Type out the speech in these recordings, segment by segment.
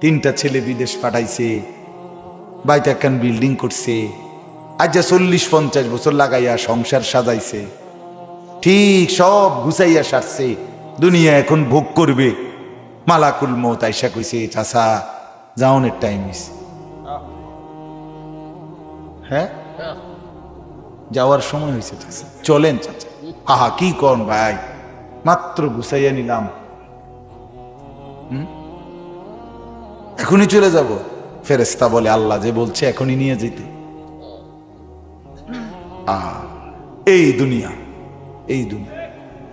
তিনটা ছেলে বিদেশ পাঠাইছে বাইতে একখান বিল্ডিং করছে আজ চল্লিশ পঞ্চাশ বছর লাগাইয়া সংসার সাজাইছে। ঠিক সব গুছাইয়া সারছে, দুনিয়া এখন ভোগ করবে। মালাকুল মত আইসা কইছে চাষা যাওনের টাইম হ্যাঁ? যাওয়ার সময় হয়েছে চাচা। চলেন, চাচা। আহা, কি কন ভাই? মাত্র গুছাইয়া নিলাম। হুম? এখনই চলে যাব। ফেরেস্তা বলে, আল্লাহ যে বলছে এখনই নিয়ে যেতে। এই দুনিয়া এই দুনিয়া।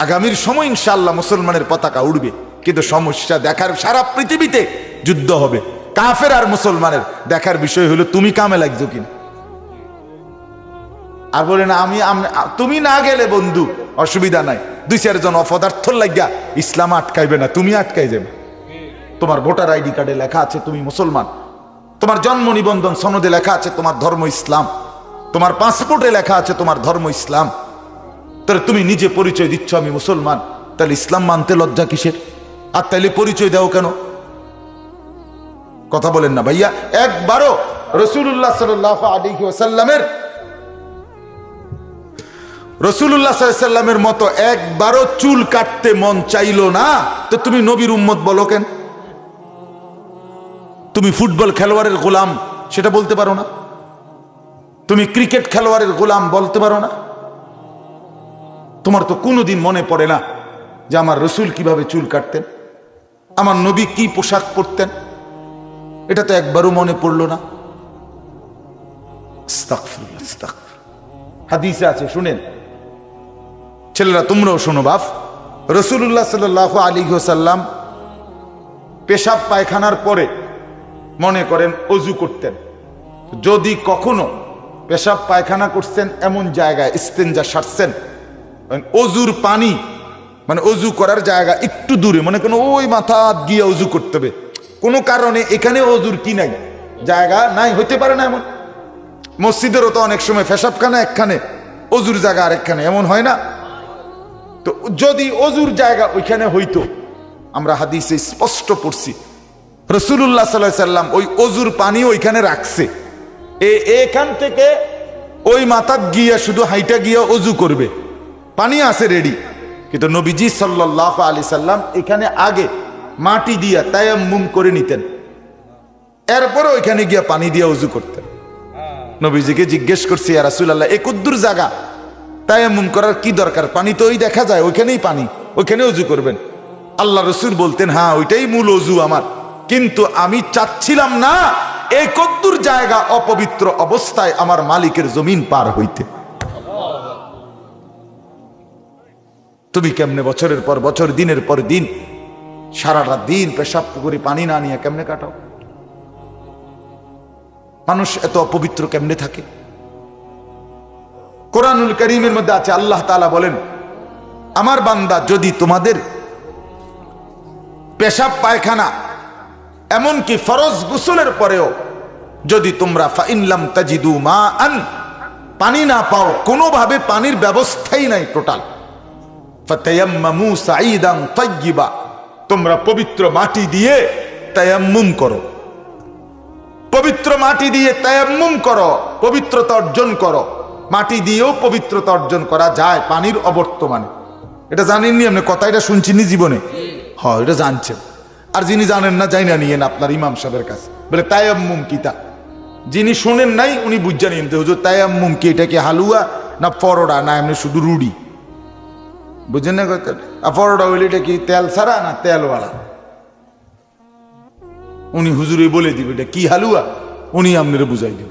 আগামীর সময় ইনশাল্লাহ মুসলমানের পতাকা উড়বে, কিন্তু সমস্যা দেখার সারা পৃথিবীতে যুদ্ধ হবে। কাফের আর মুসলমানের দেখার বিষয় হলো, তুমি কামে লাগছো কিনা? আর বলে, না, আমি তুমি না গেলে বন্ধু, অসুবিধা নাই। দুই, চারজন অপদার্থ লাগিয়া ইসলাম আটকাইবে না, তুমি আটকাই যাবে। তোমার ভোটার আইডি কার্ডে লেখা আছে তুমি মুসলমান। তোমার জন্ম নিবন্ধন সনদে লেখা আছে তোমার ধর্ম ইসলাম। তোমার পাসপোর্টে লেখা আছে তোমার ধর্ম ইসলাম। তাহলে তুমি নিজে পরিচয় দিচ্ছ আমি মুসলমান। তাহলে ইসলাম মানতে লজ্জা কিসের? আর তাইলে পরিচয় দাও কেন? কথা বলেন না ভাইয়া। একবারও রসুল্লাহ সাল্লাহ আলী ওসাল্লামের রসুল্লাহ মতো একবারও চুল কাটতে মন চাইলো না, তো তুমি নবীর উম্মত বলো কেন? তুমি ফুটবল খেলোয়াড়ের গোলাম, সেটা বলতে পারো না? তুমি ক্রিকেট খেলোয়াড়ের গোলাম বলতে পারো না? তোমার তো কোনোদিন মনে পড়ে না যে আমার রসুল কীভাবে চুল কাটতেন? আমার নবী কি পোশাক পরতেন? এটা তো একবারও মনে পড়ল না। হাদিসে আছে, শুনেন। ছেলেরা, তোমরাও শোনো বাপ। রসুল্লাহ সাল আলী সাল্লাম পেশাব পায়খানার পরে মনে করেন অজু করতেন। যদি কখনো পেশাব পায়খানা করছেন, এমন জায়গায় ইস্তেঞ্জা সারছেন মানে অজুর পানি মানে অজু করার জায়গা একটু দূরে, মনে করেন ওই মাথা গিয়ে অজু করতে হবে। কোনো কারণে এখানে অজুর কি নাই? জায়গা নাই, হইতে পারে না এমন। মসজিদেরও তো অনেক সময় পেশাবখানা একখানে, অজুর জায়গা আরেকখানে, এমন হয় না? তো যদি অজুর জায়গা ওইখানে হইতো, আমরা হাদিসে স্পষ্ট পড়ছি রসুল্লাহ সাল্লাহ সাল্লাম ওই অজুর পানি ওইখানে রাখছে। এ এখান থেকে ওই মাথার গিয়া শুধু হাইটা গিয়া অজু করবে। পানি আছে রেডি কিন্তু নবীজি সাল্লাহ আলি সাল্লাম এখানে আগে মাটি দিয়া তায়াম্মুম করে নিতেন। এরপরে ওইখানে গিয়া পানি দিয়া অজু করতেন। নবীজিকে জিজ্ঞেস করছি আর রাসুল্লাহ এ কুদ্দুর জায়গা এমন করার কি দরকার? পানি তো ওই দেখা যায়, ওইখানেই পানি, ওইখানে অজু করবেন। আল্লাহ রসুল বলতেন হ্যাঁ ওইটাই মূল অজু আমার। কিন্তু আমি চাচ্ছিলাম না এই কদ্দুর জায়গা অপবিত্র অবস্থায় আমার মালিকের জমিন পার হইতে। তুমি কেমনে বছরের পর বছর, দিনের পর দিন, সারাটা দিন পেশাব পুকুরি পানি না নিয়ে কেমনে কাটাও? মানুষ এত অপবিত্র কেমনে থাকে? কোরআনুল করিমের মধ্যে আছে, আল্লাহ তাআলা বলেন, আমার বান্দা যদি তোমাদের পেশাব পায়খানা এমনকি ফরজ গোসলের পরেও যদি তোমরা ফাইনলাম তাজিদু মা আন পানি না পাও কোনোভাবে পানির ব্যবস্থাই নাই টোটাল। ফাতায়াম্মামু সাঈদান তাইয়্যিবা তোমরা পবিত্র মাটি দিয়ে তায়াম্মুম করো। পবিত্র মাটি দিয়ে তায়াম্মুম করো পবিত্রতা অর্জন করো। মাটি দিয়েও পবিত্রতা অর্জন করা যায় পানির অবর্তমানে। এটা জানেননি আপনি? কথা এটা শুনছিনি জীবনে? হয় এটা জানছেন। আর যিনি জানেন না যাই না নিয়েন আপনার ইমাম সাহেবের কাছে। বলে, তায়াম্মুম কিতা যিনি শোনেন নাই, উনি বুঝা নিন হুজুর, তায়াম্মুম কি, এটা কি হালুয়া না পরোটা না, এমনি শুধু রুডি বুঝেন না কথা? পরোটা হইলে এটা কি তেল ছাড়া না তেলওয়ালা? উনি হুজুরে বলে দিবে, এটা কি হালুয়া? উনি আপনারে বুঝাই দিব।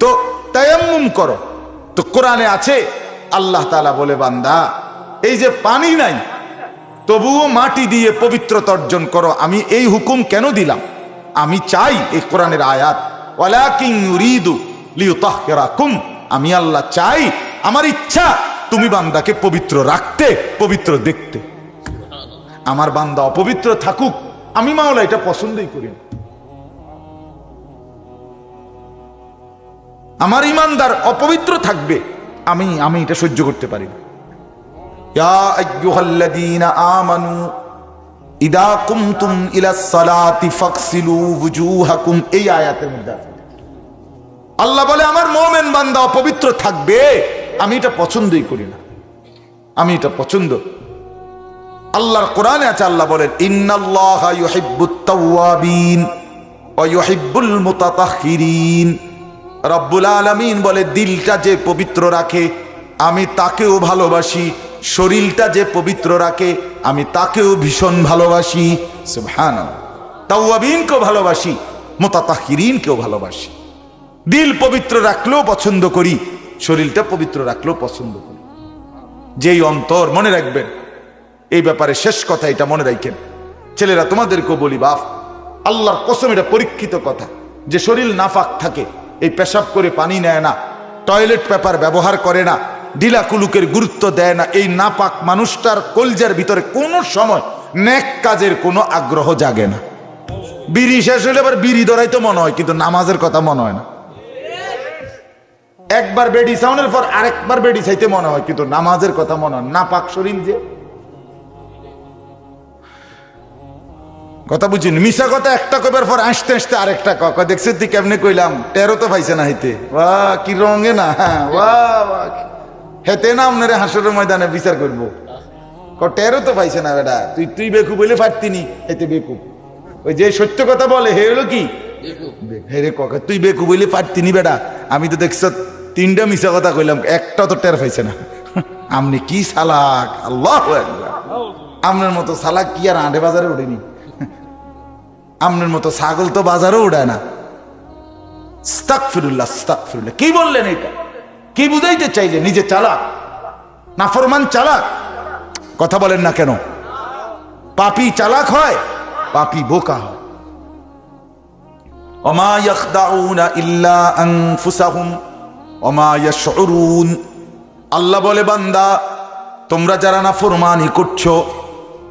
তো তায়াম্মুম করো। তো কোরআনে আছে, আল্লাহ তালা বলে, বান্দা, এই যে পানি নাই তবুও মাটি দিয়ে পবিত্রতা অর্জন করো। আমি এই হুকুম কেন দিলাম? আমি চাই এই কোরআনের আয়াত। আমি আল্লাহ চাই, আমার ইচ্ছা তুমি বান্দাকে পবিত্র রাখতে, পবিত্র দেখতে। আমার বান্দা অপবিত্র থাকুক, আমি মাওলা এটা পছন্দই করি না। আমার ইমানদার অপবিত্র থাকবে, আমি আমি এটা সহ্য করতে পারি না। ইয়া আইয়ুহাল্লাযীনা আমানু ইদা কুমতুম ইলা সালাতি ফাকসিলু ওয়ুজুহাকুম এই আয়াতের। আল্লাহ বলে আমার মোমেন বান্দা অপবিত্র থাকবে আমি এটা পছন্দই করি না আমি এটা পছন্দ আল্লাহর কোরআনে আছে আল্লাহ বলেন ইন্নাল্লাহা ওয়া ইউহিব্বুল মুতাতাহহিরিন রব্বুল আলামিন বলে দিলটা যে পবিত্র রাখে আমি তাকেও ভালোবাসি শরীরটা যে পবিত্র রাখে, আমি তাকেও ভীষণ ভালোবাসি। সুবহানাল্লাহ। তাওয়াবিনকেও ভালোবাসি মুতাতাহহিরিনকেও ভালোবাসি। দিল পবিত্র রাখলেও পছন্দ করি, শরীরটা পবিত্র রাখলেও পছন্দ করি। যেই অন্তর মনে রাখবেন, এই ব্যাপারে শেষ কথা এটা মনে রাখেন। ছেলেরা, তোমাদেরকেও বলি, বাপ, আল্লাহর কসম, এটা পরীক্ষিত কথা। যে শরীর নাফাক থাকে, এই পেশাব করে পানি নেয় না, টয়লেট পেপার ব্যবহার করে না ডিলা কুলুকের গুরুত্ব দেয় না এই নাপাক মানুষটার কলজার ভিতরে কোনো সময় নেক কাজের কোনো আগ্রহ জাগে না। বিড়ি শেষ হলে আবার বিড়ি ধরাই তো মনে হয়, কিন্তু নামাজের কথা মনে হয় না। একবার বেডি সাউনের পর আরেকবার বেডি চাইতে মনে হয়, কিন্তু নামাজের কথা মনে হয় না। পাক শরীর যে। কথা বুঝিনি। মিশা কথা একটা কইবার পর আসতে আসতে আরেকটা কক দেখছি তুই কেমনে কইলাম? টেরো তো পাইছে না হইতে। ওয়া কি রঙে না হ্যাঁ ওয়া হেতে না আপনারে হাসরের ময়দানে বিচার করব। ক টেরো তো পাইছে না বেটা। তুই তুই বেকু বলে পারতিনি হেতে বেকু ওই যে সত্য কথা বলে হে হলো কি? হে রে তুই বেকু বলে পারতিনি বেটা। আমি তো দেখছ তিনটা মিশা কথা কইলাম একটা তো টের পাইছে না। আমনি কি সালাক? আল্লাহ আপনার মতো সালাক কি আর আঁটে বাজারে উঠেনি আপনার মতো ছাগল তো বাজারও উড়ায় না। স্তাক ফিরুল্লাহ স্তাক ফিরুল্লাহ কি বললেন এটা? কি বুঝাইতে চাইলে? নিজে চালাক। নাফরমান চালাক। কথা বলেন না কেন? পাপি চালাক হয়, পাপি বোকা হয়। ওমা ইয়াখদাউনা ইল্লা আনফুসাহুম আল্লাহ বলে, বান্দা, তোমরা যারা নাফরমানি করছ,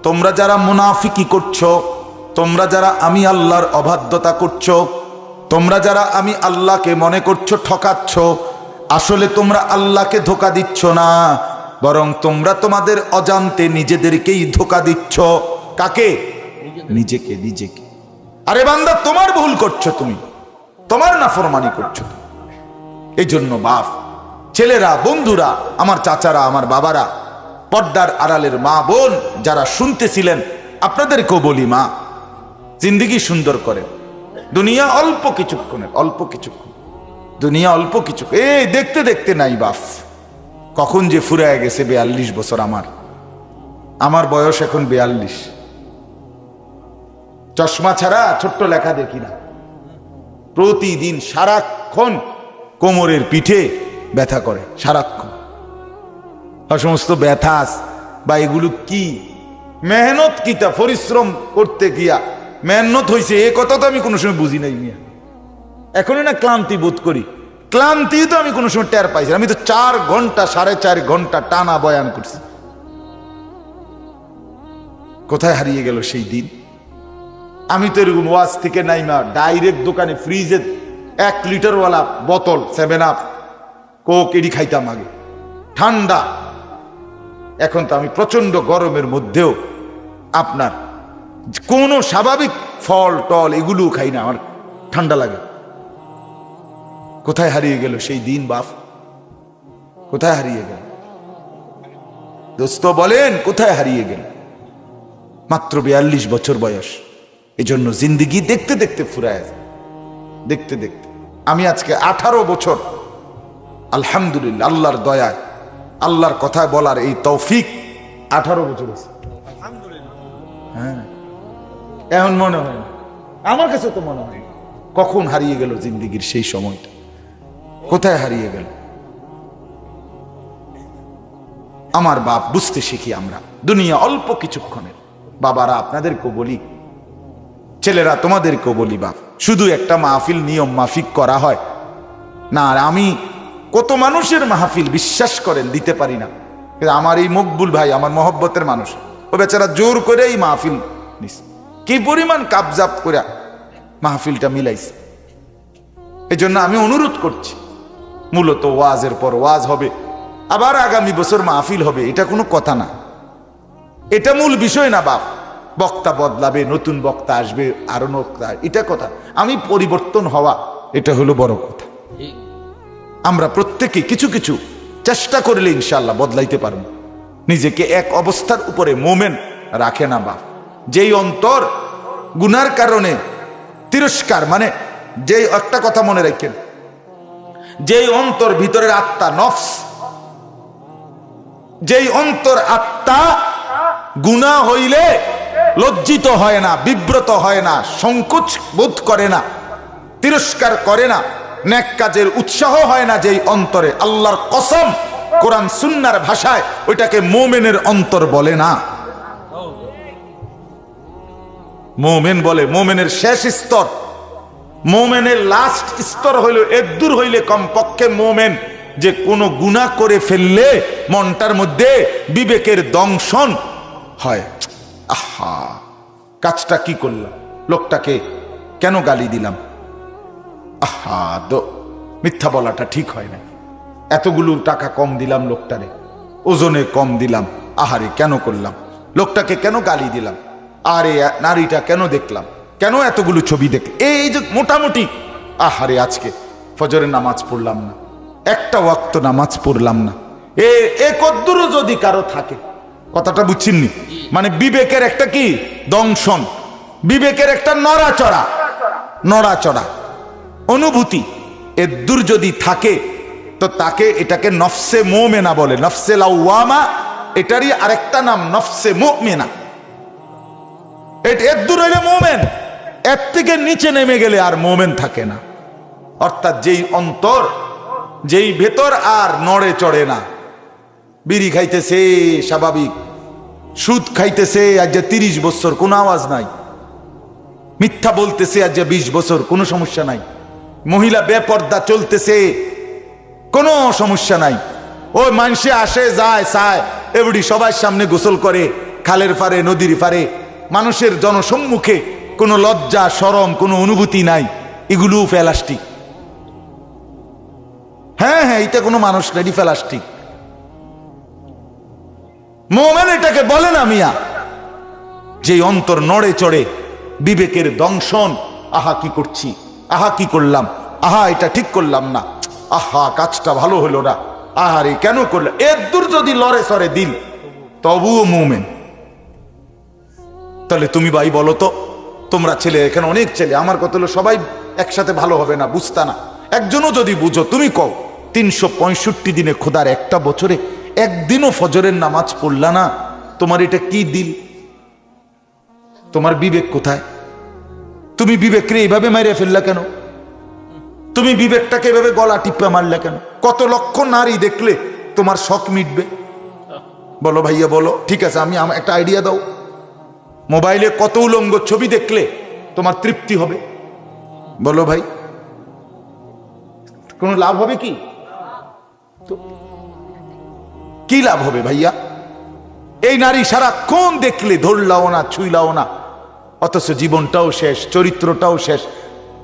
তোমরা যারা মুনাফিকি করছ, তোমরা যারা আমি আল্লাহর অবাধ্যতা করছ, তোমরা যারা আমি আল্লাহকে মনে করছ ঠকাচ্ছ আসলে তোমরা আল্লাহকে ধোকা দিচ্ছ না, বরং তোমরা তোমাদের অজান্তে নিজেদেরকেই ধোকা দিচ্ছ। কাকে? নিজেকে নিজেকে। আরে বান্দা, তোমার ভুল করছ তুমি। তোমার নাফরমানি করছ এই জন্য বাপ, ছেলেরা, বন্ধুরা, আমার চাচারা, আমার বাবারা, পর্দার আড়ালের মা বোন, যারা শুনতেছিলেন, আপনাদেরকেও বলি মা, জিন্দিগি সুন্দর করেন। দুনিয়া অল্প কিছুক্ষণের, অল্প কিছুক্ষণ। দুনিয়া অল্প কিছু। এই, দেখতে দেখতে নাই বাপ। কখন যে ফুরায় গেছে বেয়াল্লিশ বছর আমার। আমার বয়স এখন বেয়াল্লিশ। চশমা ছাড়া ছোট্ট লেখা দেখি না। প্রতিদিন সারাক্ষণ কোমরের পিঠে ব্যথা করে, সারাক্ষণ। সমস্ত ব্যথাস বা এগুলো কি? মেহনত কিতা পরিশ্রম করতে গিয়া মেহনত হয়েছে এ কথা তো আমি কোনো সময় বুঝি নাই মিয়া। এখনই না ক্লান্তি বোধ করি। ক্লান্তি তো আমি কোনো সময় টের পাইছি। আমি তো চার ঘণ্টা, সাড়ে চার ঘণ্টা টানা বয়ান করছি। কোথায় হারিয়ে গেল সেই দিন? আমি তো এরকম ওয়াজ থেকে নাইমা ডাইরেক্ট দোকানে, ফ্রিজে এক লিটারওয়ালা বোতল সেভেন আপ কোক, এডি খাইতাম আগে। ঠান্ডা। এখন তো আমি প্রচণ্ড গরমের মধ্যেও আপনার কোনো স্বাভাবিক ফল, টল এগুলো খাই না। আমার ঠান্ডা লাগে। কোথায় হারিয়ে গেল সেই দিন বাপ? কোথায় হারিয়ে গেল? দোস্ত বলেন, কোথায় হারিয়ে গেল? মাত্র বিয়াল্লিশ বছর বয়স। এই জন্য জিন্দিগি দেখতে দেখতে ফুরায় যায়। দেখতে দেখতে। আমি আজকে আঠারো বছর। আলহামদুলিল্লাহ, আল্লাহর দয়ায়, আল্লাহর কথা বলার এই তৌফিক আঠারো বছর আছে হ্যাঁ। এখন মনে হয় আমার কাছে তো মনে হয় কখন হারিয়ে গেল জিন্দিগির সেই সময়টা? কোথায় হারিয়ে গেল? আমার বাপ বুঝতে শিখি আমরা। দুনিয়া অল্প কিছুক্ষণের। বাবারা আপনাদেরকেও বলি, ছেলেরা তোমাদেরকেও বলি বাপ, শুধু একটা মাহফিল নিয়ম মাফিক করা হয়। না, আর আমি কত মানুষের মাহফিল বিশ্বাস করেন, দিতে পারি না। আমার এই মকবুল ভাই আমার মহব্বতের মানুষ। ও বেচারা জোর করে এই মাহফিল নিস কি পরিমাণ কাবজাপ করে মাহফিলটা মিলাইছে। এই জন্য আমি অনুরোধ করছি মূলত ওয়াজের পর ওয়াজ হবে, আবার আগামী বছর মাহফিল হবে, এটা কোনো কথা না। এটা মূল বিষয় না বাপ। বক্তা বদলাবে, নতুন বক্তা আসবে, আরও বক্তা এটা কথা। আমি পরিবর্তন হওয়া, এটা হলো বড় কথা। আমরা প্রত্যেকে কিছু কিছু চেষ্টা করলে ইনশাল্লাহ বদলাইতে পারব। নিজেকে এক অবস্থার উপরে মোমেন রাখে না বাপ। যেই অন্তর গুনার কারণে তিরস্কার মানে যেই একটা কথা মনে রাখেন যেই অন্তর ভিতরের আত্মা, নফস, যেই অন্তর আত্মা গুণা হইলে লজ্জিত হয় না, বিব্রত হয় না, সংকোচ বোধ করে না, তিরস্কার করে না, ন্যাক কাজের উৎসাহ হয় না যেই অন্তরে। আল্লাহর কসম কোরআন সুন্নার ভাষায় ওইটাকে মোমেনের অন্তর বলে না। মোমেন বলে, মোমেনের শেষ স্তর। মোমেনের লাস্ট স্তর হইল এদূর হইলে কমপক্ষে মোমেন যে কোনো গুণা করে ফেললে মনটার মধ্যে বিবেকের দংশন হয়। আহা, কাজটা কি করলাম? লোকটাকে কেন গালি দিলাম? আহা দো মিথ্যা বলাটা ঠিক হয় না। এতগুলো টাকা কম দিলাম লোকটারে, ওজনে কম দিলাম। আহারে, কেন করলাম? লোকটাকে কেন গালি দিলাম? আরে, নারীটা কেন দেখলাম? কেন এতগুলো ছবি দেখ? এই যে মোটামুটি। আহারে, আজকে ফজরের নামাজ পড়লাম না। একটা ওয়াক্ত নামাজ পড়লাম না। এ এ কদ্দুরও যদি কারও থাকে, কথাটা বুঝছেননি? মানে বিবেকের একটা কি? দংশন। বিবেকের একটা নড়াচড়া। নড়াচড়া। অনুভূতি। এদ্দুর যদি থাকে, তো তাকে এটাকে নফসে মোমেনা বলে। নফসে লাউয়ামা এটারই আরেকটা নাম, নফসে মোমেনা। এটা এদ্দুর হইলে মোমেন। এর থেকে নিচে নেমে গেলে আর মোমেন থাকে না। অর্থাৎ যেই অন্তর, যেই ভেতর আর নড়ে চড়ে না। বিড়ি খাইতেছে, স্বাভাবিক। সুদ খাইতেছে, আজ যে তিরিশ বছর, কোনো আওয়াজ নাই। মিথ্যা বলতেছে, আজ যে বিশ বছর, কোনো সমস্যা নাই। মহিলা বেপর্দা চলতেছে, কোনো সমস্যা নাই। ওই মানুষে আসে, যায়, চায় এবডি সবার সামনে গোসল করে, খালের ফারে, নদীর ফারে। মানুষের জনসম্মুখে কোনো লজ্জা সরম কোনো অনুভূতি নাই। এগুলোও প্লাস্টিক। হ্যাঁ হ্যাঁ এটা কোনো মানুষ নেই প্লাস্টিক। মোমেন এটাকে বলে না মিয়া। যে অন্তর নড়ে চড়ে বিবেকের দংশন। আহা, কি করছি? আহা, কি করলাম? আহা, এটা ঠিক করলাম না। আহা, কাজটা ভালো হলো না। আহারে কেন করলে? এর দূর যদি লড়ে সরে দিল, তবুও মোমেন। তাহলে তুমি ভাই বলো তো তোমরা ছেলে, এখানে অনেক ছেলে, আমার কত হলো সবাই একসাথে ভালো হবে না, বুঝতা না। একজনও যদি বুঝো, তুমি কও, তিনশো পঁয়ষট্টি দিনে খোদার একটা বছরে একদিনও ফজরের নামাজ পড়লা না? তোমার এটা কি দিল? তোমার বিবেক কোথায়? তুমি বিবেকরে এইভাবে মারিয়ে ফেললা কেন? তুমি বিবেকটাকে এভাবে গলা টিপা মারলে কেন? কত লক্ষ নারী দেখলে তোমার শখ মিটবে? বলো ভাইয়া, বলো। ঠিক আছে, আমি একটা আইডিয়া দাও। মোবাইলে কত উলঙ্গ ছবি দেখলে তোমার তৃপ্তি হবে? বলো ভাই। কোনো লাভ হবে কি? কি লাভ হবে ভাইয়া? এই নারী সারাক্ষণ দেখলে ধরলাও না, ছুইলাও না। অথচ জীবনটাও শেষ, চরিত্রটাও শেষ,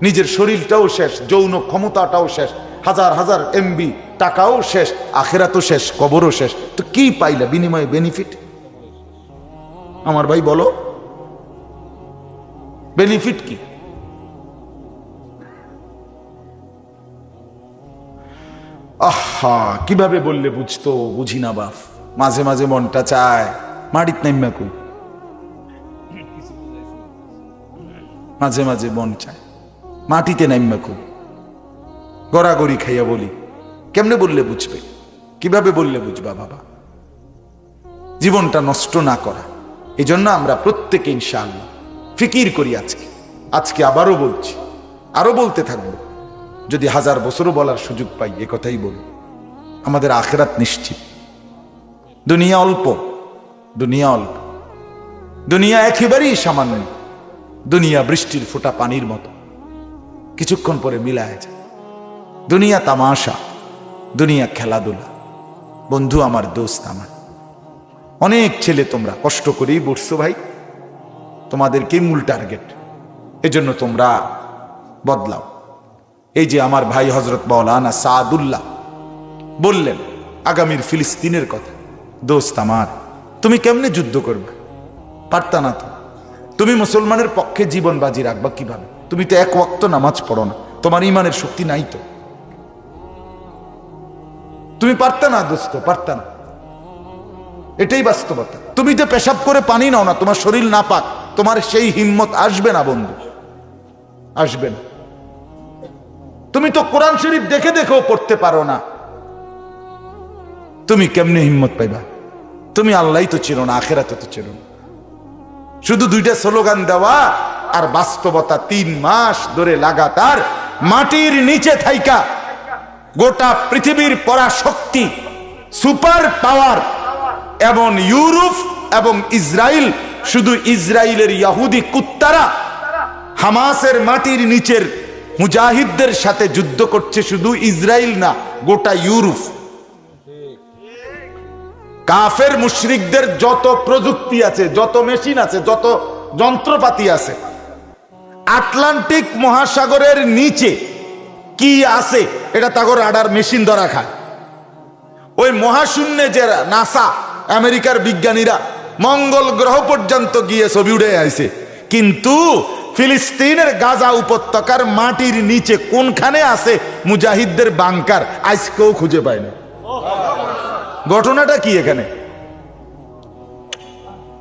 নিজের শরীরটাও শেষ, যৌন ক্ষমতাটাও শেষ, হাজার হাজার এমবি টাকাও শেষ আখেরা তো শেষ, কবরও শেষ। তো কি পাইলা বিনিময়ে বেনিফিট আমার ভাই বলো। বেনিফিট কি? আহা, কীভাবে বললে বুঝতো? বুঝি না বাপ। মাঝে মাঝে মনটা চায় মাটিত নাইমা কই? মাঝে মাঝে মন চায়, মাটিতে নাইমা কই? গড়াগড়ি খাইয়া বলি, কেমনে বললে বুঝবে? কীভাবে বললে বুঝবা বাবা? জীবনটা নষ্ট না করা এই জন্য আমরা প্রত্যেকে ইনশাআল্লাহ ফিকির করি আজকে। আজকে আবারও বলছি আরও বলতে থাকব। যদি হাজার বছরও বলার সুযোগ পাই, এ কথাই বলি। আমাদের আখেরাত নিশ্চিত। দুনিয়া অল্প দুনিয়া অল্প। দুনিয়া একেবারেই সামান্য। দুনিয়া বৃষ্টির ফোঁটা পানির মতো। কিছুক্ষণ পরে মিলায় যায়। দুনিয়া তামাশা, দুনিয়া খেলাধুলা। বন্ধু আমার, দোস্ত আমার। অনেক ছেলে তোমরা, কষ্ট করেই বসছো ভাই। তোমাদেরকে মূল টার্গেট এজন্য তোমরা বদলাও। এই যে আমার ভাই হজরত মৌলানা সাদুল্লাহ বললেন, আগামীর ফিলিস্তিনের কথা, দোস্ত আমার, তুমি কেমনে যুদ্ধ করবে? পারতা না তো। তুমি মুসলমানের পক্ষে জীবন বাজি রাখবা কীভাবে? তুমি তো এক ওয়াক্ত নামাজ পড়ো না, তোমার ইমানের শক্তি নাই তো। তুমি পারতে না দোস্ত, পারতে না। এটাই বাস্তবতা। তুমি যে পেশাব করে পানি নাও না, তোমার শরীর না পাক তোমার সেই হিম্মত আসবে না, বন্ধু। আসবে না। তুমি তো কোরআন শরীফ দেখে দেখেও পড়তে পারো না। তুমি কেমনে হিম্মত পাইবা? তুমি আল্লাহ তো ছিল না, আখেরাতে তো ছিল না। শুধু দুইটা স্লোগান দেওয়া আর বাস্তবতা তিন মাস ধরে লাগাতার মাটির নিচে থাইকা গোটা পৃথিবীর পরাশক্তি, সুপার পাওয়ার, এবং ইউরোপ এবং ইসরায়েল শুধু ইসরায়েলের ইয়াহুদি কুত্তারা হামাসের মাটির নিচের মুজাহিদদের সাথে যুদ্ধ করছে শুধু ইসরায়েল না, গোটা ইউরোপ। কাফের মুশরিকদের যত প্রযুক্তি আছে, যত মেশিন আছে, যত যন্ত্রপাতি আছে, আটলান্টিক মহাসাগরের নিচে কি আছে, এটা তাগর রাডার মেশিন ধরা খায়। ওই মহাশূন্যে যে নাসা আমেরিকার বিজ্ঞানীরা মঙ্গল গ্রহ পর্যন্ত গিয়ে ছবি উড়ে আইছে। কিন্তু ফিলিস্তিনের গাজা উপত্যকার মাটির নিচে কোনখানে আছে মুজাহিদদের বাংকার? আজকেও খুঁজে পায় না। ঘটনাটা কি এখানে?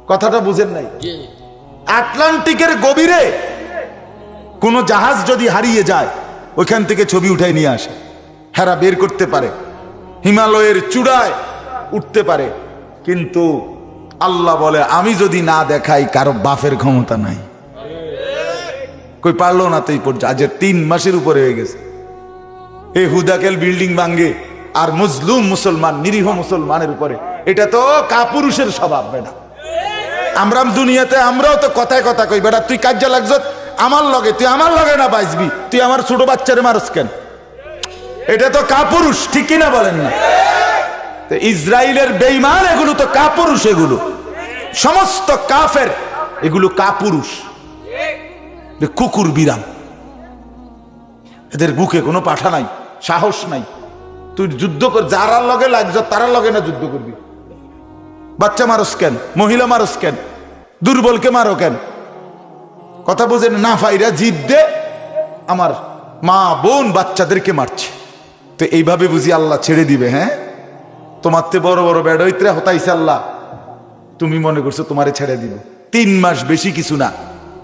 কথাটা বুঝেন নাই? আটলান্টিকের গভীরে কোন জাহাজ যদি হারিয়ে যায় ওইখান থেকে ছবি উঠাই নিয়ে আসে। হেরা বের করতে পারে। হিমালয়ের চূড়ায় উঠতে পারে। কিন্তু আল্লাহ বলে, আমি যদি না দেখাই, কারও বাফের ক্ষমতা নাই। কই, পারল না তো এই পর্যায়ে আজ তিন মাসের উপরে হয়ে গেছে। এই হুদাকেল বিল্ডিং ভাঙ্গে, আর মুসলুম মুসলমান, নিরীহ মুসলমানের উপরে। এটা তো কাপুরুষের স্বভাব, বেটা। আমরা দুনিয়াতে, আমরাও তো কথায় কথা কই, বেটা, তুই কার্য লাগছ আমার লগে, তুই আমার লগে না বাঁচবি? তুই আমার ছোট বাচ্চারে মারস কেন? এটা তো কাপুরুষ ঠিক কিনা বলেন না। ইসরায়েলের বেইমান এগুলো তো কাপুরুষ এগুলো। সমস্ত কাফের এগুলো কাপুরুষ। কুকুর বিরাম এদের বুকে কোনো পাঠা নাই, সাহস নাই। তুই যুদ্ধ কর যারার লগে লাগছ তারার লগে না যুদ্ধ করবি। বাচ্চা মারস কেন? মহিলা মারস কেন? দুর্বলকে মারো কেন? কথা বোঝেন না ফাইরা জিদ দে, আমার মা বোন বাচ্চাদেরকে মারছে। তো এইভাবে বুঝি আল্লাহ ছেড়ে দিবে হ্যাঁ? তোমার তে বড় বড় বেড়ইত্রে হতাইছে আল্লাহ। তুমি মনে করছ তোমারে ছেড়ে দিব। তিন মাস বেশি কিছু না।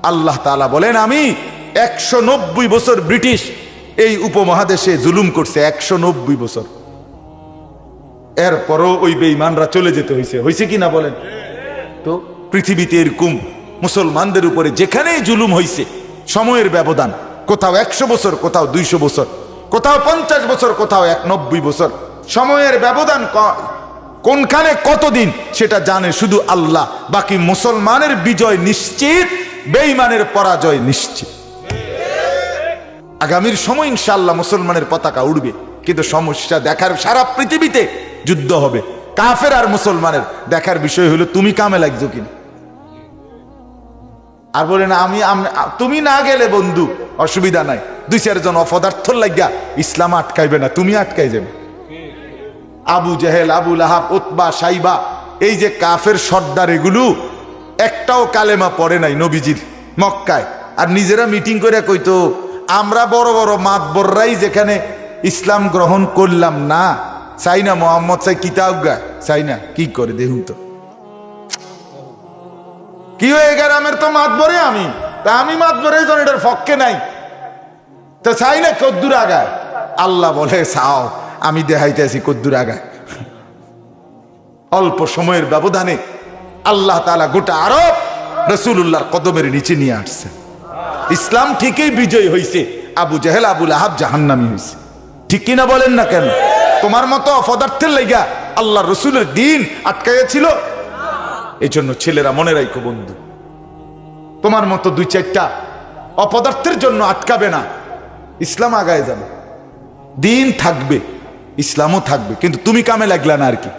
আল্লাহ তালা বলেন, আমি একশো নব্বই বছর ব্রিটিশ। এই উপমহাদেশে জুলুম করছে একশো নব্বই বছর। এরপরও ওই বেঈমানরা চলে যেতে হয়েছে হয়েছে কি না বলেন? তো পৃথিবীতে এরকম মুসলমানদের উপরে যেখানেই জুলুম হয়েছে সময়ের ব্যবধান, কোথাও একশো বছর, কোথাও দুইশো বছর, কোথাও পঞ্চাশ বছর, কোথাও এক নব্বই বছর। সময়ের ব্যবধান কোনখানে কতদিন সেটা জানে শুধু আল্লাহ। বাকি মুসলমানের বিজয় নিশ্চিত, বেঈমানের পরাজয় নিশ্চিত। আগামীর সময় ইনশাল্লাহ মুসলমানের পতাকা উড়বে। কিন্তু সমস্যা দেখার সারা পৃথিবীতে যুদ্ধ হবে। কাফের আর মুসলমানের। দেখার বিষয় হলো, তুমি কামে লাগছো কিনা? আর বলেন আমি তুমি না গেলে বন্ধু, অসুবিধা নাই। দুই চারজন অপদার্থ লাগিয়া ইসলাম আটকাইবে না, তুমি আটকাই যাবে। আবু জেহেল, আবু লাহাব ওতবা সাইবা, এই যে কাফের সর্দার এগুলো, একটাও কালেমা পড়ে নাই নবীজির মক্কায়। আর নিজেরা মিটিং করে কইতো, আমরা বড় বড় মাতবররাই যেখানে ইসলাম গ্রহণ করলাম না। চাই না মোহাম্মদ চাই কিতাব গা? চাই না কি করে দেখুন তো। কি হয়ে গ্রামের তো মাতবরে আমি। তা আমি মাতবরে জন এটার পক্ষে নাই। তো চাই না কদ্দুর আগায়। আল্লাহ বলে চাও আমি দেহাইতে দেখাইতেছি কদ্দুর আগা অল্প সময়ের ব্যবধানে আল্লাহ তালা গোটা আরব রসুল্লাহর কদমের নিচে নিয়ে আসছে। ইসলাম ঠিকই বিজয় হয়েছে আবু জাহেল আবুল আহাব জাহান্নামি হয়েছে ঠিক কিনা বলেন না কেন? তোমার মতো অপদার্থের লাইগা আল্লাহ রসুলের দিন আটকাইয়াছিল। এই জন্য ছেলেরা মনে রাখো বন্ধু, তোমার মতো দুই চারটা অপদার্থের জন্য আটকাবে না। ইসলাম আগায় যাবে। দিন থাকবে। ইসলামও থাকবে, কিন্তু তুমি কামে লাগলা না আর কি।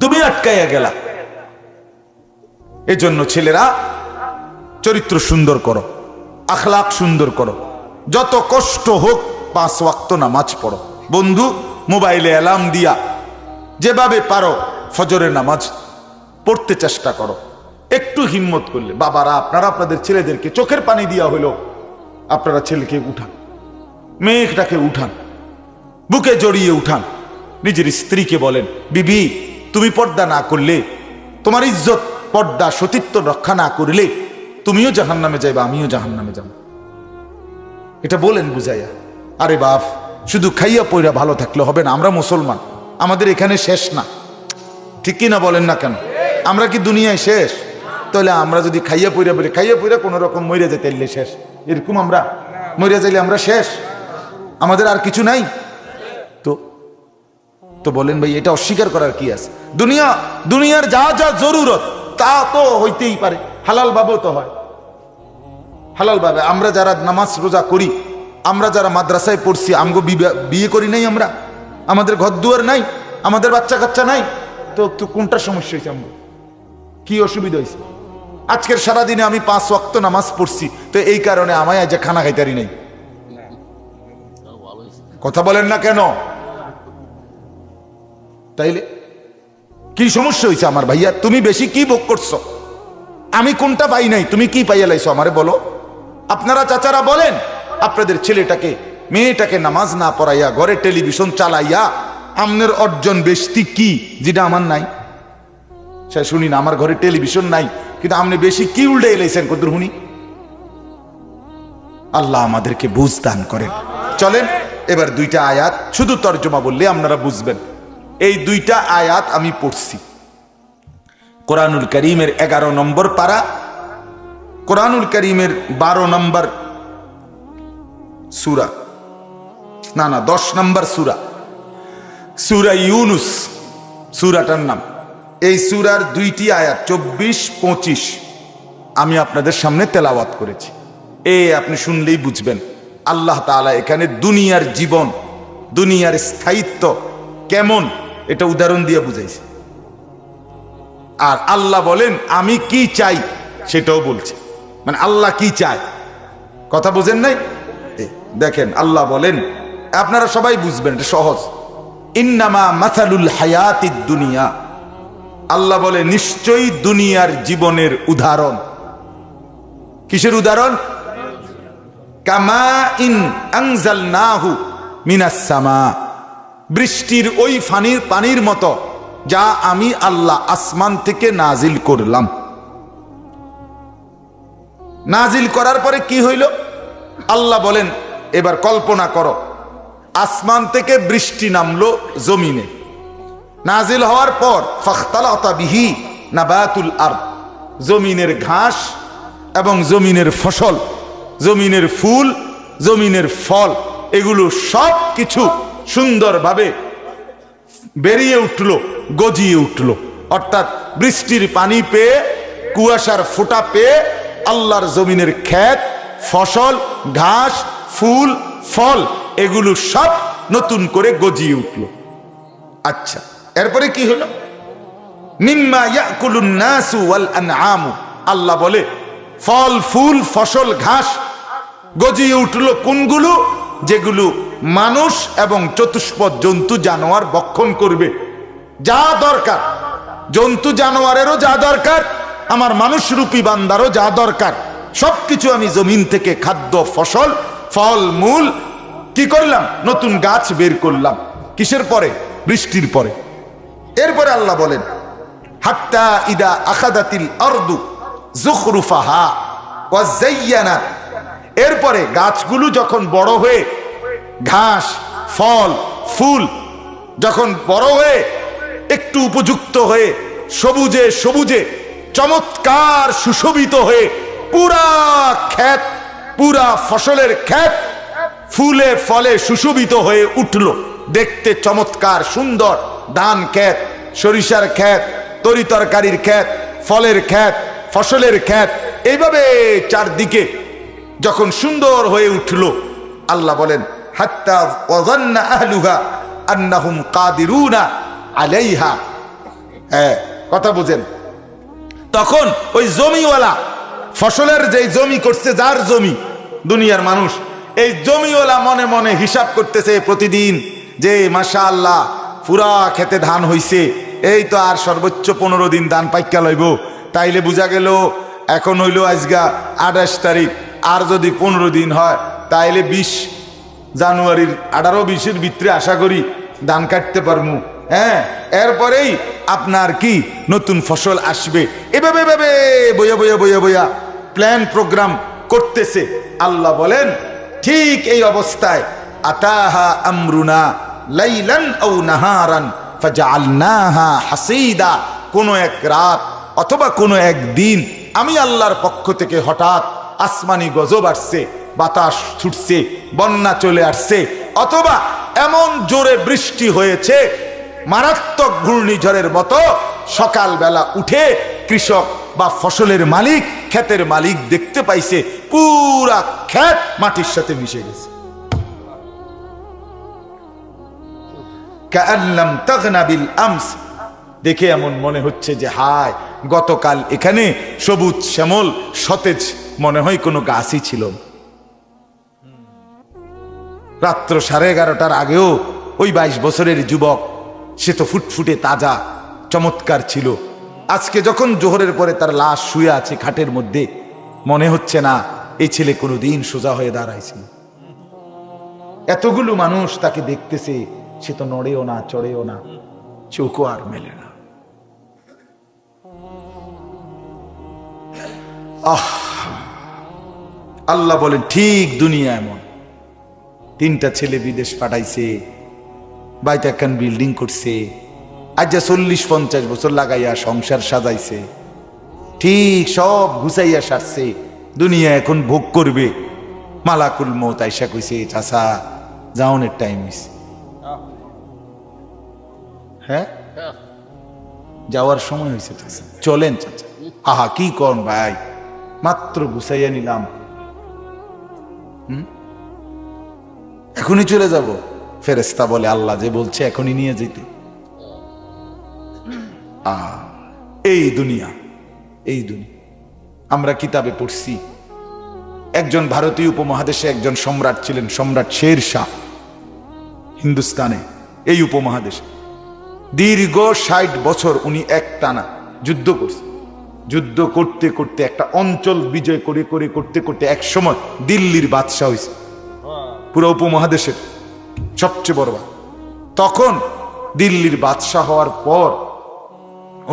তুমি আটকাইয়া গেলা। এজন্য ছেলেরা, চরিত্র সুন্দর করো আখলাক সুন্দর করো, যত কষ্ট হোক পাঁচ ওয়াক্ত নামাজ পড়ো। বন্ধু, মোবাইলে অ্যালার্ম দিয়া যেভাবে পারো ফজরের নামাজ পড়তে চেষ্টা করো। একটু হিম্মত করলে, বাবারা, আপনারা আপনাদের ছেলেদেরকে চোখের পানি দিয়া হলো আপনারা ছেলেকে উঠান, মেয়েটাকে উঠান। বুকে জড়িয়ে উঠান। নিজের স্ত্রীকে বলেন, বিবি, তুমি পর্দা না করলে, তোমার ইজ্জত পর্দা সতীত্ব রক্ষা না করলে, তুমিও জাহান নামে যাইবা, আমিও জাহান নামে যাব। এটা বলেন বুঝাইয়া। আরে বাপ, শুধু খাইয়া পইরা ভালো থাকলে হবে না, আমরা মুসলমান, আমাদের এখানে শেষ না। ঠিক কি না বলেন না কেন? আমরা কি দুনিয়ায় শেষ? তাহলে আমরা যদি খাইয়া পইরা বলি খাইয়া পইরা কোনো রকম মরিয়া যেতে শেষ। এরকম আমরা মরিয়া যাইলে আমরা শেষ। আমাদের আর কিছু নাই। তো বলেন ভাই, এটা অস্বীকার করার কি আছে? দুনিয়া, দুনিয়ার যা যা জরুরত, তা তো হইতেই পারে। হালাল ভাবেও তো হয়। হালাল ভাবে, আমরা যারা নামাজ রোজা করি, আমরা যারা মাদ্রাসায় পড়ছি, আমগো বিয়ে করি নাই আমরা? আমাদের ঘর দুয়ার নাই, আমাদের বাচ্চা কাচ্চা নাই? তো তো কোনটা সমস্যা হয়েছে আমগো? কি অসুবিধা হয়েছে? আজকের সারাদিনে আমি পাঁচ ওয়াক্ত নামাজ পড়ছি, তো এই কারণে আমায় আজ খানা খাইতারি নাই। কথা বলেন না কেন? তাইলে? কি সমস্যা হয়েছে আমার ভাইয়া? তুমি বেশি কি ভোগ করছ? আমি কোনটা পাই নাই? তুমি কি পাইয়া লাইছো আমারে বলো? আপনারা চাচারা বলেন, আপনাদের ছেলেটাকে, মেয়েটাকে নামাজ না পড়াইয়া, ঘরে টেলিভিশন চালাইয়া, আমনের অর্জন বেশি কি, যেটা আমার নাই? সে শুনি না, আমার ঘরে টেলিভিশন নাই, কিন্তু আপনি বেশি কি উল্টে এলাইছেন কদুর হুনি? আল্লাহ আমাদেরকে বুঝ দান করেন। চলেন, এবার দুইটা আয়াত, শুধু তর্জমা বললে আপনারা বুঝবেন। এই দুইটা আয়াত আমি পড়ছি। কোরআনুল করিমের এগারো নম্বর পারা, কোরআনুল করিমের বারো নম্বর সুরা। না না, দশ নম্বর সুরা। সুরা ইউনুস, সুরাটার নাম। এই সুরার দুইটি আয়াত, চব্বিশ, পঁচিশ, আমি আপনাদের সামনে তেলাওয়াত করেছি। এ, আপনি শুনলেই বুঝবেন, আল্লাহ তাআলা এখানে দুনিয়ার জীবন, দুনিয়ার স্থায়িত্ব কেমন? এটা উদাহরণ দিয়ে বুঝাইছে। আর আল্লাহ বলেন, আমি কি চাই? সেটাও বলছে। মানে আল্লাহ কি চায়? কথা বুঝেন নাই? দেখেন, আল্লাহ বলেন, আপনারা সবাই বুঝবেন, এটা সহজ। ইন্নামা মাথালুল হায়াতিদ দুনিয়া। আল্লাহ বলে, নিশ্চয়ই দুনিয়ার জীবনের উদাহরণ। কিসের উদাহরণ? কামা ইন আনজালনাহু মিনাস সামা। বৃষ্টির ওই ফানির পানির মতো যা আমি আল্লাহ আসমান থেকে নাজিল করলাম। নাজিল করার পরে কি হইল? আল্লাহ বলেন, এবার কল্পনা করো, আসমান থেকে বৃষ্টি নামলো জমিনে। নাজিল হওয়ার পর, ফখতালাতা বিহি নাবাতুল আর জমিনের ঘাস এবং জমিনের ফসল, জমিনের ফুল, জমিনের ফল, এগুলো সব কিছু সুন্দরভাবে বেরিয়ে উঠল, গজিয়ে উঠল। অর্থাৎ বৃষ্টির পানি পেয়ে, কুয়াশার ফোঁটা পেয়ে আল্লাহর জমিনের ক্ষেত, ফসল, ঘাস, ফুল, ফল, এগুলো সব নতুন করে গজিয়ে উঠল। আচ্ছা এরপরে কি হলো? আল্লাহ বলে, ফল, ফুল, ফসল, ঘাস গজিয়ে উঠল কোনগুলো? যেগুলো মানুষ এবং চতুষ্পদ জন্তু জানোয়ার বক্ষণ করবে। যা দরকার। জন্তু জানোয়ারেরও যা দরকার, আমার মানুষরূপী বান্দারও যা দরকার। সবকিছু আমি জমিন থেকে খাদ্য, ফসল, ফল, মূল, কি করলাম? নতুন গাছ বের করলাম। কিসের পরে? বৃষ্টির পরে। এরপরে আল্লাহ বলেন, হাত্তা ইদা আখাদাতিল আরদু জুখরুফাহা এরপরে গাছগুলো যখন বড় হয়ে ঘাস, ফল, ফুল যখন বড় হয়ে একটু উপযুক্ত হয়ে সবুজে সবুজে চমৎকার সুশোভিত হয়ে পুরা ক্ষেত, পুরা ফসলের ক্ষেত ফুলে ফলে সুশোভিত হয়ে উঠল। দেখতে চমৎকার, সুন্দর ধান ক্ষেত, সরিষার ক্ষেত, তরি তরকারির ক্ষেত, ফলের ক্ষেত, ফসলের ক্ষেত। এইভাবে চারদিকে যখন সুন্দর হয়ে উঠল, আল্লাহ বলেন হাত্তা ওয়াজান্না আহলুহা আন্নাহুম কাদিরুনা আলাইহা। হ্যাঁ কথা বুঝেন। তখন ওই জমিওয়ালা, ফসলের যে জমি করছে, যার জমি, দুনিয়ার মানুষ, এই জমিওয়ালা মনে মনে হিসাব করতেছে প্রতিদিন যে মাসা আল্লাহ পুরা খেতে ধান হইছে, এই তো আর সর্বোচ্চ পনেরো দিন ধান পাইকা লইব। তাইলে বোঝা গেল, এখন হইল আজগা আঠাশ তারিখ, আর যদি পনেরো দিন হয়, তাইলে বিশ জানুয়ারির আঠারো বিশের ভিতরে আশা করি ধান কাটতে পারমু। হ্যাঁ এরপরেই আপনার কি নতুন ফসল আসবে? এভাবে এভাবে, বইয়া বইয়া বইয়া বইয়া প্ল্যান প্রোগ্রাম করতেছে। আল্লাহ বলেন, ঠিক এই অবস্থায়, আতাহা আমরুনা লাইলান আও নাহারান ফাজআলনাহা হাসীদা। কোন এক রাত অথবা কোনো এক দিন আমি আল্লাহর পক্ষ থেকে হঠাৎ আসমানি গজব আসছে। বাতাস ছুটছে, বন্যা চলে আসছে, অথবা এমন জোরে বৃষ্টি হয়েছে, মারাত্মক ঘূর্ণিঝড়ের মতো সকালবেলা উঠে কৃষক বা ফসলের মালিক, ক্ষেতের মালিক দেখতে পাইছে, পুরা ক্ষেত মাটির সাথে মিশে গেছে বিল দেখে এমন মনে হচ্ছে যে, হায়, গতকাল এখানে সবুজ শ্যামল সতেজ মনে হয় কোনো গাছই ছিল না। রাত্র সাড়ে এগারোটার আগেও ওই বাইশ বছরের যুবক, সে তো ফুটফুটে তাজা, চমৎকার ছিল। আজকে যখন জোহরের পরে তার লাশ শুয়ে আছে খাটের মধ্যে, মনে হচ্ছে না এই ছেলে কোনো দিন সোজা হয়ে দাঁড়াইছিল এতগুলো মানুষ তাকে দেখতেছে, সে তো নড়েও না, চড়েও না, চোখও আর মেলে না। আহ! আল্লাহ বলেন, ঠিক দুনিয়া এমন। তিনটা ছেলে বিদেশ পাঠাইছে বাইতে একখান বিল্ডিং করছে আজ চল্লিশ পঞ্চাশ বছর লাগাইয়া সংসার সাজাইছে। ঠিক সব ঘুষাইয়া সারছে, দুনিয়া এখন ভোগ করবে। মালাকুল মত আইসা কইছে চাষা যাওনের টাইম হইছে। হ্যাঁ? যাওয়ার সময় হয়েছে চাচা। চলেন, চাচা। আহা, কি কন ভাই? মাত্র গুছাইয়া নিলাম। হুম? এখনই চলে যাব। ফেরেস্তা বলে আল্লাহ যে বলছে এখনই নিয়ে যেতে। আহ, এই দুনিয়া এই দুনিয়া। আমরা কিতাবে পড়ছি একজন ভারতীয় উপমহাদেশে একজন সম্রাট ছিলেন সম্রাট শের শাহ। হিন্দুস্তানে এই উপমহাদেশে। দীর্ঘ ষাট বছর উনি এক টানা যুদ্ধ করছে যুদ্ধ করতে করতে একটা অঞ্চল বিজয় করে করে করতে করতে এক সময় দিল্লির বাদশাহ হয়েছে। পুরো উপমহাদেশের সবচেয়ে বড়। তখন দিল্লির বাদশাহ হওয়ার পর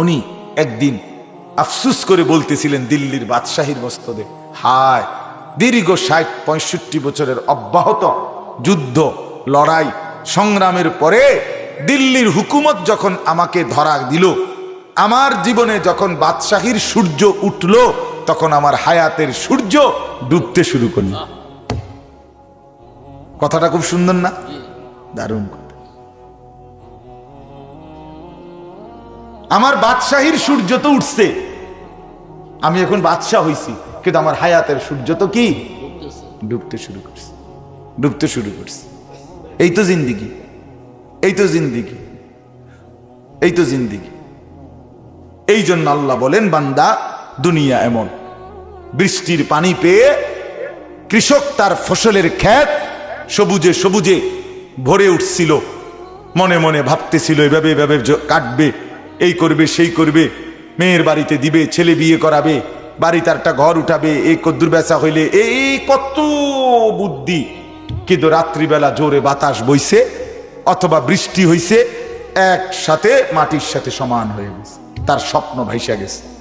উনি একদিন আফসুস করে বলতেছিলেন দিল্লির বাদশাহীর বস্তদে হায়, দীর্ঘ ষাট পঁয়ষট্টি বছরের অব্যাহত যুদ্ধ, লড়াই, সংগ্রামের পরে দিল্লির হুকুমত যখন আমাকে ধরা দিল, আমার জীবনে যখন বাদশাহীর সূর্য উঠল, তখন আমার হায়াতের সূর্য ডুবতে শুরু করল কথাটা খুব সুন্দর না? দারুণ। কথা আমার বাদশাহীর সূর্য তো উঠছে। আমি এখন বাদশাহ হইছি কিন্তু আমার হায়াতের সূর্য তো কি? ডুবতে শুরু করছে। ডুবতে শুরু করছে। এই তো জিন্দিগি। এই তো জিন্দিগি। এই তো জিন্দিগি। এই জন্য আল্লাহ বলেন বান্দা দুনিয়া এমন। বৃষ্টির পানি পেয়ে কৃষক তার ফসলের ক্ষেত সবুজে সবুজে ভরে উঠছিল। মনে মনে ভাবতেছিল, এভাবে এভাবে কাটবে, এই করবে, সেই করবে, মেয়ের বাড়িতে দিবে, ছেলে বিয়ে করাবে, বাড়িতে একটা ঘর উঠাবে, এই কদ্দুর বেচা হইলে এই কত বুদ্ধি! কিন্তু রাত্রিবেলা জোরে বাতাস বইছে অথবা বৃষ্টি হইছে, একসাথে মাটির সাথে সমান হয়ে গেছে। তার স্বপ্ন ভাইসা গেছে।